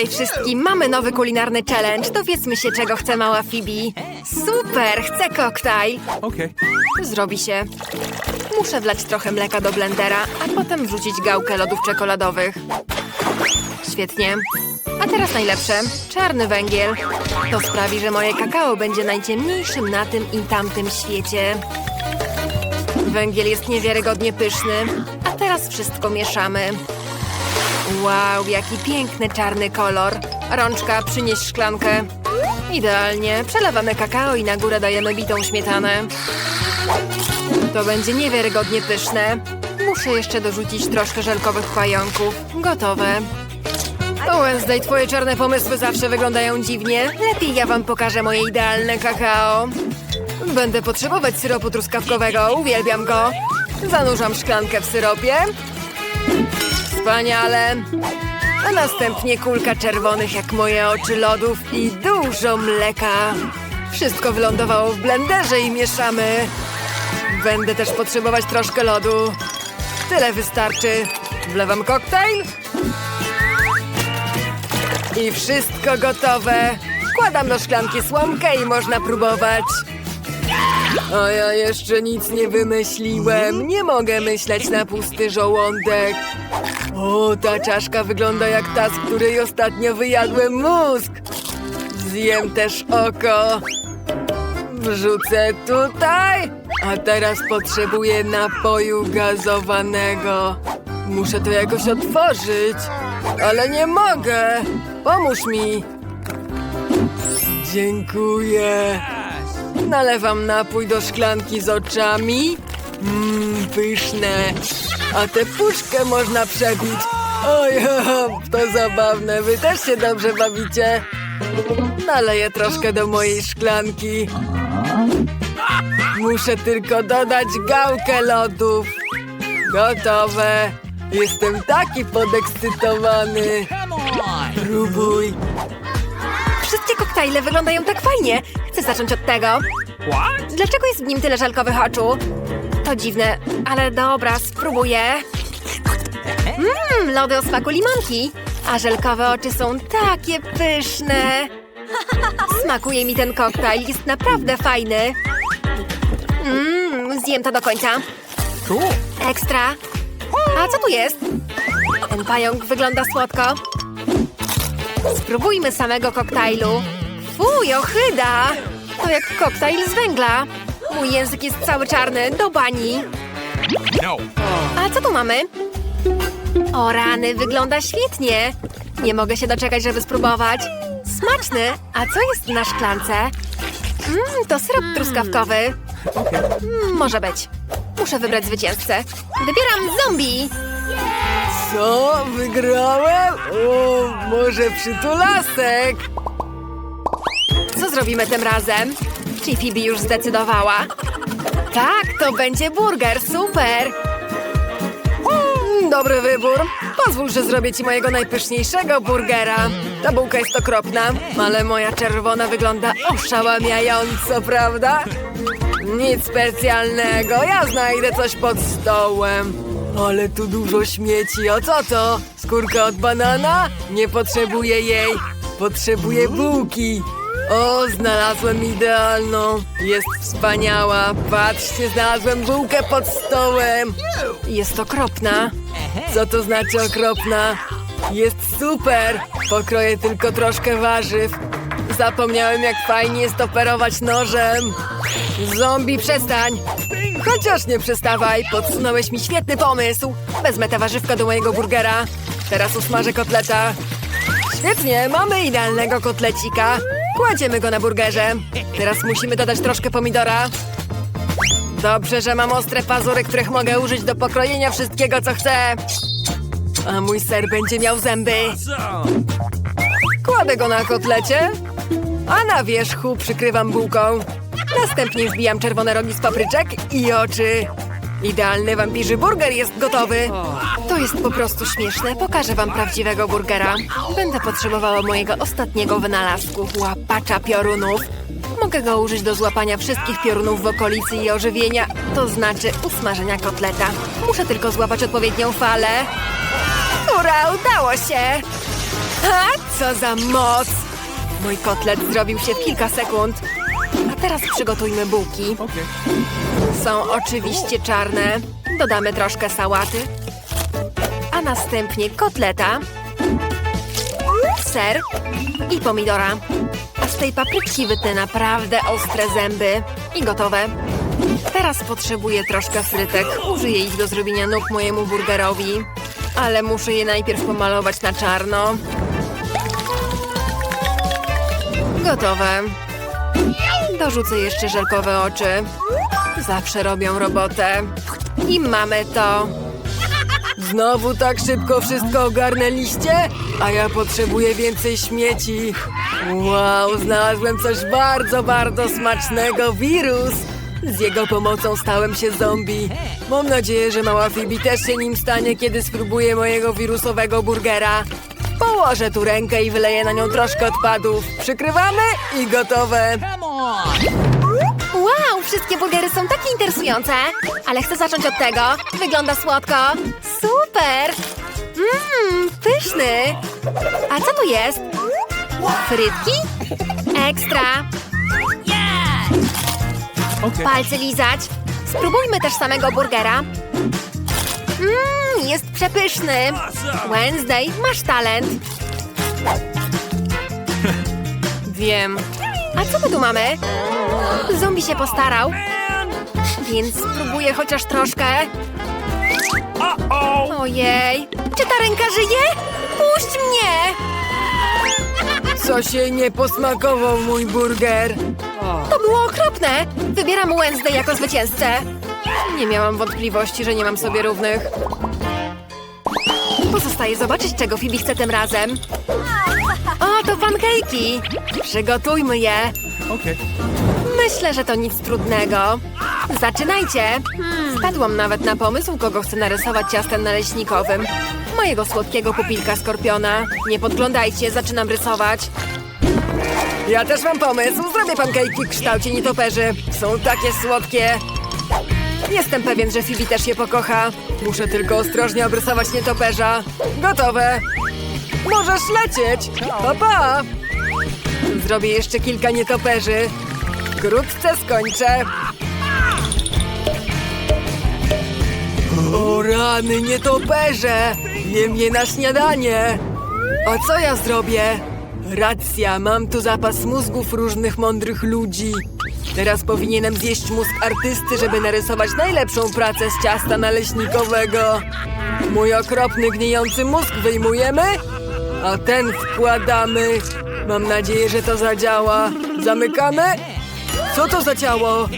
Hej wszystkim, mamy nowy kulinarny challenge. Dowiedzmy się, czego chce mała Phoebe. Super, chcę koktajl. Okay. Zrobi się. Muszę wlać trochę mleka do blendera, a potem wrzucić gałkę lodów czekoladowych. Świetnie. A teraz najlepsze. Czarny węgiel. To sprawi, że moje kakao będzie najciemniejszym na tym i tamtym świecie. Węgiel jest niewiarygodnie pyszny. A teraz wszystko mieszamy. Wow, jaki piękny czarny kolor. Rączka, przynieś szklankę. Idealnie. Przelewamy kakao i na górę dajemy bitą śmietanę. To będzie niewiarygodnie pyszne. Muszę jeszcze dorzucić troszkę żelkowych pająków. Gotowe. Wednesday, twoje czarne pomysły zawsze wyglądają dziwnie. Lepiej ja wam pokażę moje idealne kakao. Będę potrzebować syropu truskawkowego, uwielbiam go. Zanurzam szklankę w syropie. Wspaniale. A następnie kulka czerwonych jak moje oczy lodów i dużo mleka. Wszystko wylądowało w blenderze i mieszamy. Będę też potrzebować troszkę lodu. Tyle wystarczy. Wlewam koktajl. I wszystko gotowe. Wkładam do szklanki słomkę i można próbować. A ja jeszcze nic nie wymyśliłem. Nie mogę myśleć na pusty żołądek. O, ta czaszka wygląda jak ta, z której ostatnio wyjadłem mózg. Zjem też oko. Wrzucę tutaj. A teraz potrzebuję napoju gazowanego. Muszę to jakoś otworzyć. Ale nie mogę. Pomóż mi. Dziękuję. Nalewam napój do szklanki z oczami. Mmm, pyszne. A tę puszkę można przebić. Oj, to zabawne. Wy też się dobrze bawicie. Naleję troszkę do mojej szklanki. Muszę tylko dodać gałkę lodów. Gotowe. Jestem taki podekscytowany. Próbuj. Wszystkie koktajle wyglądają tak fajnie. Chcę zacząć od tego. What? Dlaczego jest w nim tyle żelkowych oczu? To dziwne, ale dobra, spróbuję. Mmm, lody o smaku limonki. A żelkowe oczy są takie pyszne. Smakuje mi ten koktajl, jest naprawdę fajny. Mmm, zjem to do końca. Ekstra. A co tu jest? Ten pająk wygląda słodko. Spróbujmy samego koktajlu. Fuj, ochyda! To jak koktajl z węgla. Mój język jest cały czarny, do bani. No. A co tu mamy? O rany, wygląda świetnie. Nie mogę się doczekać, żeby spróbować. Smaczny. A co jest na szklance? Mmm, to syrop truskawkowy. Mm, może być. Muszę wybrać zwycięzcę. Wybieram zombie. Co? Wygrałem? O, może przytulasek? Zrobimy tym razem? Czy Phoebe już zdecydowała? Tak, to będzie burger, super! Mm, Dobry wybór. Pozwól, że zrobię ci mojego najpyszniejszego burgera. Ta bułka jest okropna, ale moja czerwona wygląda oszałamiająco, prawda? Nic specjalnego, ja znajdę coś pod stołem. Ale tu dużo śmieci, a co to? Skórka od banana? Nie potrzebuję jej. Potrzebuję bułki. O, znalazłem idealną. Jest wspaniała. Patrzcie, znalazłem bułkę pod stołem. Jest okropna. Co to znaczy okropna? Jest super. Pokroję tylko troszkę warzyw. Zapomniałem, jak fajnie jest operować nożem. Zombie, przestań! Chociaż nie przestawaj, podsunąłeś mi świetny pomysł. Wezmę tę warzywka do mojego burgera. Teraz usmażę kotleta. Świetnie, mamy idealnego kotlecika. Kładziemy go na burgerze. Teraz musimy dodać troszkę pomidora. Dobrze, że mam ostre pazury, których mogę użyć do pokrojenia wszystkiego, co chcę. A mój ser będzie miał zęby. Kładę go na kotlecie, a na wierzchu przykrywam bułką. Następnie wbijam czerwone rogi z papryczek i oczy. Idealny wampirzy burger jest gotowy. To jest po prostu śmieszne. Pokażę wam prawdziwego burgera. Będę potrzebowała mojego ostatniego wynalazku, łapacza piorunów. Mogę go użyć do złapania wszystkich piorunów w okolicy i ożywienia, to znaczy usmażenia kotleta. Muszę tylko złapać odpowiednią falę. Ura, udało się! Ha, co za moc! Mój kotlet zrobił się w kilka sekund. A teraz przygotujmy bułki. Okay. Są oczywiście czarne. Dodamy troszkę sałaty. A następnie kotleta. Ser i pomidora. A z tej papryki wytnę naprawdę ostre zęby. I gotowe. Teraz potrzebuję troszkę frytek. Użyję ich do zrobienia nóg mojemu burgerowi. Ale muszę je najpierw pomalować na czarno. Gotowe. Dorzucę jeszcze żelkowe oczy. Zawsze robią robotę. I mamy to. Znowu tak szybko wszystko ogarnęliście? A ja potrzebuję więcej śmieci. Wow, znalazłem coś bardzo, bardzo smacznego. Wirus. Z jego pomocą stałem się zombie. Mam nadzieję, że mała Phoebe też się nim stanie, kiedy spróbuje mojego wirusowego burgera. Położę tu rękę i wyleję na nią troszkę odpadów. Przykrywamy i gotowe. Wow, wszystkie burgery są takie interesujące. Ale chcę zacząć od tego. Wygląda słodko. Super! Mmm, pyszny. A co tu jest? Frytki? Ekstra. Palce lizać. Spróbujmy też samego burgera. Mmm, jest przepyszny. Wednesday, masz talent. Wiem. A co my tu mamy? Zombie się postarał, więc spróbuję chociaż troszkę. Ojej, czy ta ręka żyje? Puść mnie! Co się nie posmakował mój burger? To było okropne! Wybieram Wednesday jako zwycięzcę. Nie miałam wątpliwości, że nie mam sobie równych. Pozostaje zobaczyć, czego Phoebe chce tym razem. To pancake'i! Przygotujmy je. Okay. Myślę, że to nic trudnego. Zaczynajcie! Wpadłam nawet na pomysł, kogo chcę narysować ciastem naleśnikowym. Mojego słodkiego pupilka skorpiona. Nie podglądajcie, zaczynam rysować. Ja też mam pomysł. Zrobię pankejki w kształcie nietoperzy. Są takie słodkie. Jestem pewien, że Phoebe też je pokocha. Muszę tylko ostrożnie obrysować nietoperza. Gotowe. Możesz lecieć. Pa, pa. Zrobię jeszcze kilka nietoperzy. Wkrótce skończę. O rany, nietoperze! Jem je na śniadanie! A co ja zrobię? Racja, mam tu zapas mózgów różnych mądrych ludzi. Teraz powinienem zjeść mózg artysty, żeby narysować najlepszą pracę z ciasta naleśnikowego. Mój okropny, gnijący mózg wyjmujemy, a ten wkładamy. Mam nadzieję, że to zadziała. Zamykamy co to za ciało?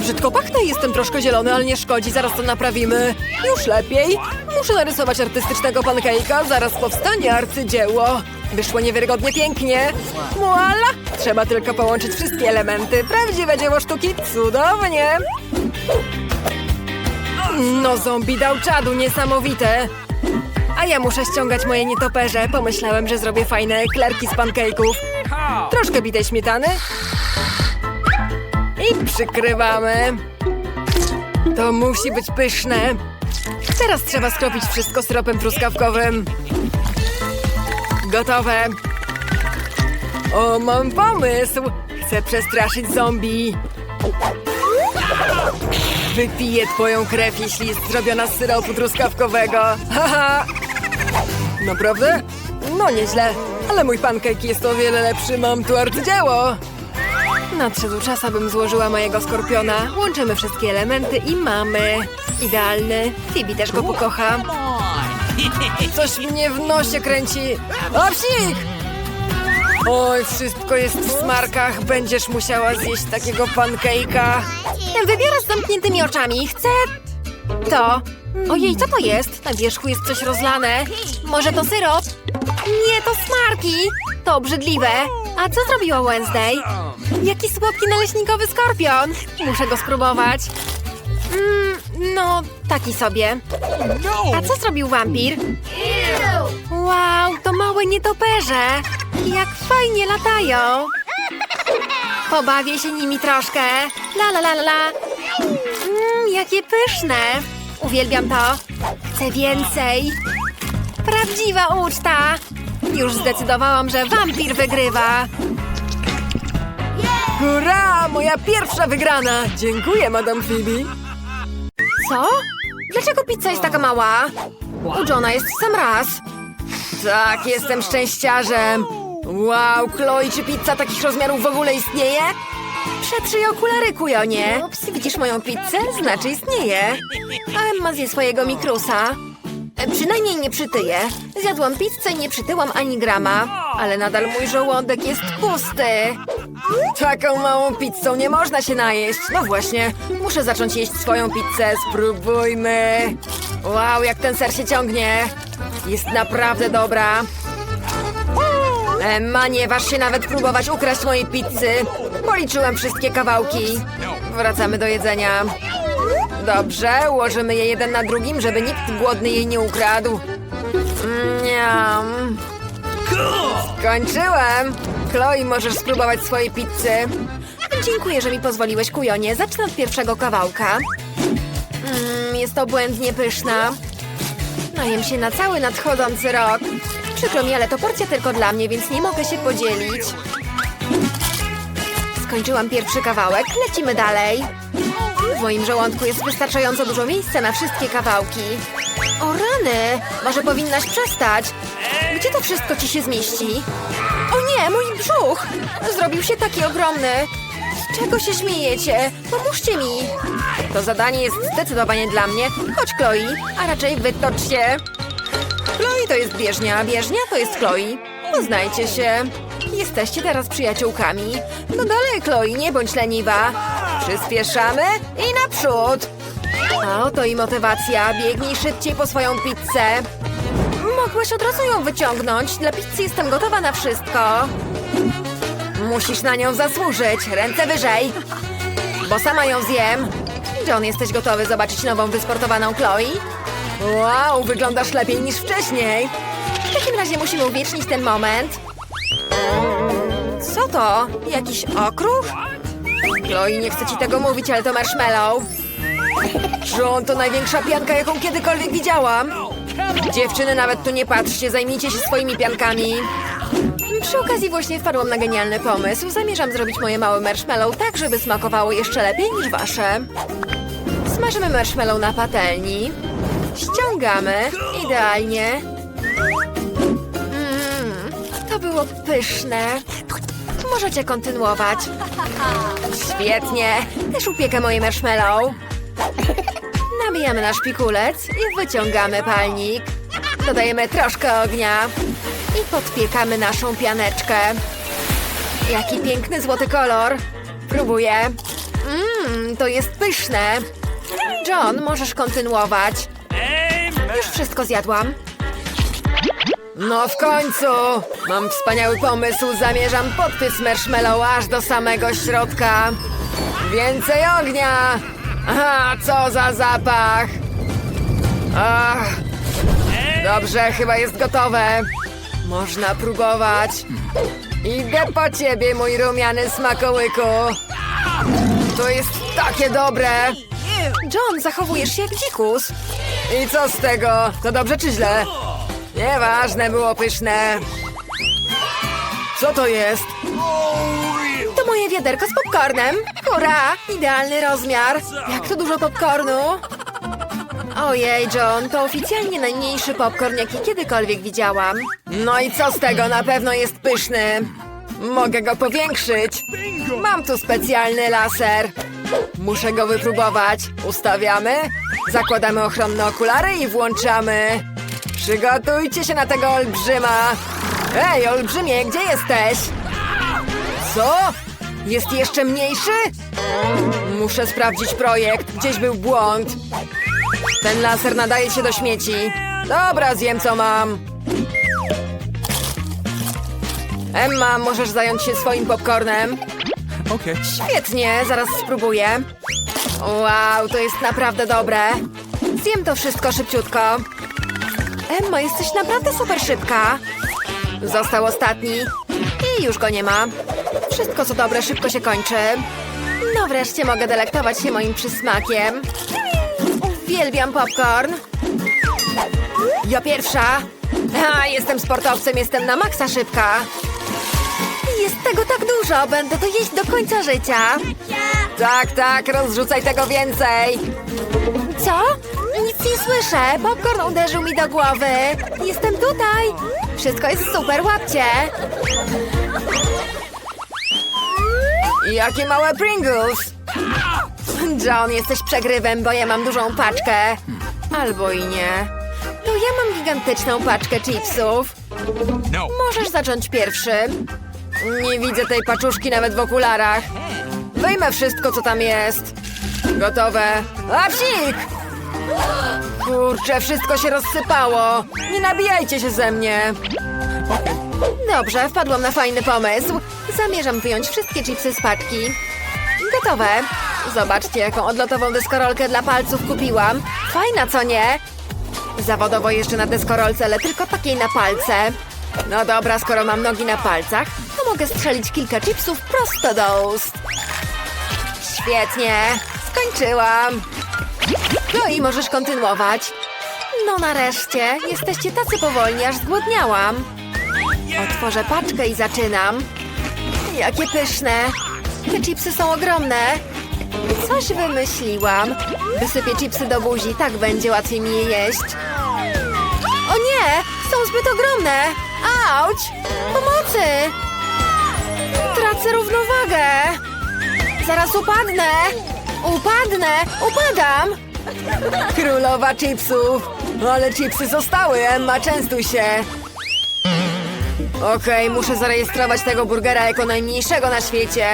Brzydko pachnę, jestem troszkę zielony, ale nie szkodzi, zaraz to naprawimy. Już lepiej. Muszę narysować artystycznego pancake'a, zaraz powstanie arcydzieło. Wyszło niewiarygodnie pięknie. Voila! Trzeba tylko połączyć wszystkie elementy. Prawdziwe dzieło sztuki, cudownie! No zombie dał czadu, niesamowite. A ja muszę ściągać moje nietoperze. Pomyślałem, że zrobię fajne eklerki z pancake'ów. Troszkę bitej śmietany. I przykrywamy. To musi być pyszne. Teraz trzeba skropić wszystko syropem truskawkowym. Gotowe. O, mam pomysł. Chcę przestraszyć zombie. Wypiję twoją krew, jeśli jest zrobiona z syropu truskawkowego. Haha. Naprawdę? No nieźle. Ale mój pancake jest o wiele lepszy. Mam tu arcydzieło. Nadszedł czas, abym złożyła mojego skorpiona. Łączymy wszystkie elementy i mamy. Idealny. Phoebe też go pokocha. Coś mnie w nosie kręci. O! Oj, wszystko jest w smarkach. Będziesz musiała zjeść takiego pancake'a. Wybiorę z zamkniętymi oczami. Chcę to. Ojej, co to jest? Na wierzchu jest coś rozlane. Może to syrop? Nie, to smarki. To obrzydliwe. A co zrobiła Wednesday? Jaki słodki naleśnikowy skorpion. Muszę go spróbować. Mm, no, taki sobie. A co zrobił wampir? Wow, to małe nietoperze! Jak fajnie latają! Pobawię się nimi troszkę. La la la la jakie pyszne! Uwielbiam to. Chcę więcej. Prawdziwa uczta. Już zdecydowałam, że wampir wygrywa. Hurra! Moja pierwsza wygrana! Dziękuję, Madame Phoebe. Co? Dlaczego pizza jest taka mała? U Johna jest w sam raz. Tak, jestem szczęściarzem. Wow, Chloe, czy pizza takich rozmiarów w ogóle istnieje? Przetrzyj okulary, kujonie. Ups, widzisz moją pizzę? Znaczy istnieje. A Emma zje swojego mikrusa. E, Przynajmniej nie przytyję. Zjadłam pizzę nie przytyłam ani grama. Ale nadal mój żołądek jest pusty. Taką małą pizzą nie można się najeść. No właśnie, muszę zacząć jeść swoją pizzę. Spróbujmy. Wow, jak ten ser się ciągnie. Jest naprawdę dobra. Emma, nie waż się nawet próbować ukraść mojej pizzy. Policzyłem wszystkie kawałki. Wracamy do jedzenia. Dobrze, ułożymy je jeden na drugim, żeby nikt głodny jej nie ukradł. Miam. Skończyłem. Chloe, możesz spróbować swojej pizzy. Dziękuję, że mi pozwoliłeś, kujonie. Zacznę od pierwszego kawałka. Mm, jest obłędnie pyszna. Najem się na cały nadchodzący rok. Przykro mi, ale to porcja tylko dla mnie, więc nie mogę się podzielić. Skończyłam pierwszy kawałek, lecimy dalej. W moim żołądku jest wystarczająco dużo miejsca na wszystkie kawałki. O rany! Może powinnaś przestać. Gdzie to wszystko ci się zmieści? O nie, mój brzuch! Zrobił się taki ogromny. Czego się śmiejecie? Pomóżcie mi! To zadanie jest zdecydowanie dla mnie. Chodź, Chloe, a raczej wytocz się. Chloe to jest bieżnia, a bieżnia to jest Chloe. Poznajcie się. Jesteście teraz przyjaciółkami. No dalej, Chloe, nie bądź leniwa. Przyspieszamy i naprzód. A oto i motywacja. Biegnij szybciej po swoją pizzę. Mogłaś od razu ją wyciągnąć. Dla pizzy jestem gotowa na wszystko. Musisz na nią zasłużyć. Ręce wyżej. Bo sama ją zjem. John, jesteś gotowy zobaczyć nową wysportowaną Chloe? Wow, wyglądasz lepiej niż wcześniej. W takim razie musimy uwiecznić ten moment. Co to? Jakiś okruch? Chloe, nie chcę ci tego mówić, ale to marshmallow. John, to największa pianka, jaką kiedykolwiek widziałam. Dziewczyny, nawet tu nie patrzcie, zajmijcie się swoimi piankami. Przy okazji właśnie wpadłam na genialny pomysł. Zamierzam zrobić moje małe marshmallow tak, żeby smakowało jeszcze lepiej niż wasze. Smażymy marshmallow na patelni. Ściągamy. Idealnie. To było pyszne. Możecie kontynuować. Świetnie. Też upiekę moje marshmallow. Nabijamy nasz pikulec i wyciągamy palnik. Dodajemy troszkę ognia i podpiekamy naszą pianeczkę. Jaki piękny złoty kolor. Próbuję. Mmm, to jest pyszne. John, możesz kontynuować. Już wszystko zjadłam. No w końcu! Mam wspaniały pomysł. Zamierzam podpiec marshmallow aż do samego środka. Więcej ognia! Aha, co za zapach! Ach, dobrze, chyba jest gotowe. Można próbować. Idę po ciebie, mój rumiany smakołyku. To jest takie dobre. John, zachowujesz się jak dzikus. I co z tego? To dobrze czy źle? Nieważne, było pyszne. Co to jest? To moje wiaderko z popcornem. Hurra! Idealny rozmiar. Jak to dużo popcornu. Ojej, John, to oficjalnie najmniejszy popcorn, jaki kiedykolwiek widziałam. No i co z tego? Na pewno jest pyszny. Mogę go powiększyć. Mam tu specjalny laser. Muszę go wypróbować. Ustawiamy, zakładamy ochronne okulary i włączamy. Przygotujcie się na tego olbrzyma. Ej, olbrzymie, gdzie jesteś? Co? Jest jeszcze mniejszy? Muszę sprawdzić projekt. Gdzieś był błąd. Ten laser nadaje się do śmieci. Dobra, zjem co mam. Emma, możesz zająć się swoim popcornem? Okay. Świetnie, zaraz spróbuję. Wow, to jest naprawdę dobre. Zjem to wszystko szybciutko. Emma, jesteś naprawdę super szybka. Został ostatni. I już go nie ma. Wszystko co dobre szybko się kończy. No wreszcie mogę delektować się moim przysmakiem. Uwielbiam popcorn. Ja pierwsza. A, jestem sportowcem, jestem na maksa szybka. Jest tego tak dużo, będę to jeść do końca życia. Tak, tak, rozrzucaj tego więcej. Co? Nic nie słyszę. Popcorn uderzył mi do głowy. Jestem tutaj. Wszystko jest super, łapcie. Jakie małe Pringles. John, jesteś przegrywem, bo ja mam dużą paczkę. Albo i nie. To ja mam gigantyczną paczkę chipsów. No. Możesz zacząć pierwszy. Nie widzę tej paczuszki nawet w okularach. Wyjmę wszystko, co tam jest. Gotowe. A psik! Kurczę, wszystko się rozsypało. Nie nabijajcie się ze mnie. Dobrze, wpadłam na fajny pomysł. Zamierzam wyjąć wszystkie chipsy z paczki. Gotowe. Zobaczcie, jaką odlotową deskorolkę dla palców kupiłam. Fajna, co nie? Zawodowo jeszcze na deskorolce, ale tylko takiej na palce. No dobra, skoro mam nogi na palcach, to mogę strzelić kilka chipsów prosto do ust. Świetnie, skończyłam. No i możesz kontynuować. No nareszcie, jesteście tacy powolni, aż zgłodniałam. Otworzę paczkę i zaczynam. Jakie pyszne. Te chipsy są ogromne. Coś wymyśliłam. Wysypię chipsy do buzi, tak będzie łatwiej mi je jeść. O nie! Są zbyt ogromne! Auć! Pomocy! Tracę równowagę! Zaraz upadnę! Upadnę! Upadam! Królowa chipsów! Ale chipsy zostały, Emma, częstuj się! Okej, muszę zarejestrować tego burgera jako najmniejszego na świecie.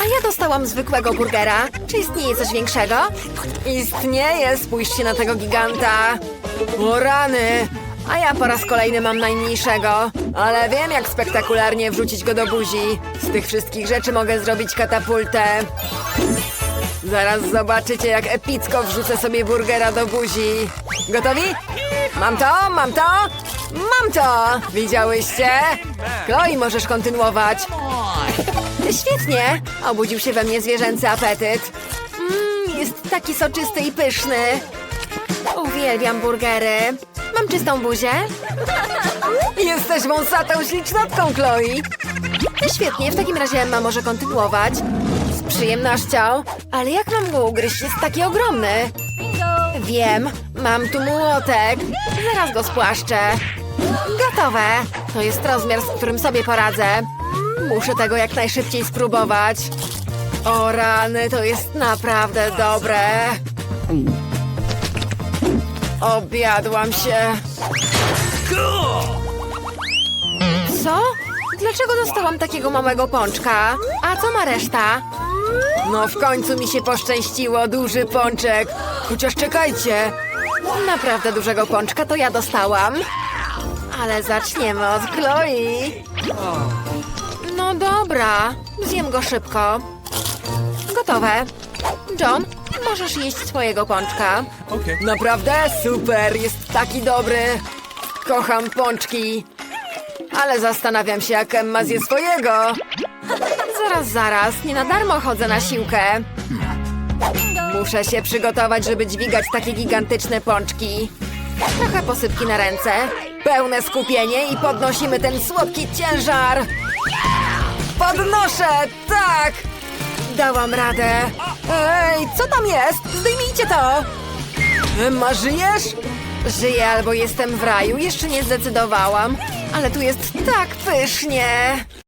A ja dostałam zwykłego burgera. Czy istnieje coś większego? Istnieje, spójrzcie na tego giganta. O rany! A ja po raz kolejny mam najmniejszego. Ale wiem, jak spektakularnie wrzucić go do buzi. Z tych wszystkich rzeczy mogę zrobić katapultę. Zaraz zobaczycie, jak epicko wrzucę sobie burgera do buzi. Gotowi? Mam to, mam to, mam to! Widziałyście? Chloe, możesz kontynuować. Świetnie! Obudził się we mnie zwierzęcy apetyt. Mmm, jest taki soczysty i pyszny. Uwielbiam burgery. Mam czystą buzię? Jesteś wąsatą ślicznotką, Chloe. Świetnie, w takim razie Emma może kontynuować. Przyjemnością. Ale jak mam go ugryźć? Jest taki ogromny. Wiem, mam tu młotek. Zaraz go spłaszczę. Gotowe. To jest rozmiar, z którym sobie poradzę. Muszę tego jak najszybciej spróbować. O rany, to jest naprawdę dobre. Obiadłam się. Co? Dlaczego dostałam takiego małego pączka? A co ma reszta? No w końcu mi się poszczęściło, duży pączek. Chociaż czekajcie. Naprawdę dużego pączka to ja dostałam. Ale zaczniemy od Chloe. No dobra, zjem go szybko. Gotowe. John, możesz jeść swojego pączka. Okay. Naprawdę super, jest taki dobry. Kocham pączki. Ale zastanawiam się, jak Emma zje swojego. Zaraz, zaraz, nie na darmo chodzę na siłkę. Muszę się przygotować, żeby dźwigać takie gigantyczne pączki. Trochę posypki na ręce, pełne skupienie i podnosimy ten słodki ciężar. Podnoszę, tak! Dałam radę. Ej, co tam jest? Zdejmijcie to! Emma, żyjesz? Żyję albo jestem w raju, jeszcze nie zdecydowałam. Ale tu jest tak pysznie.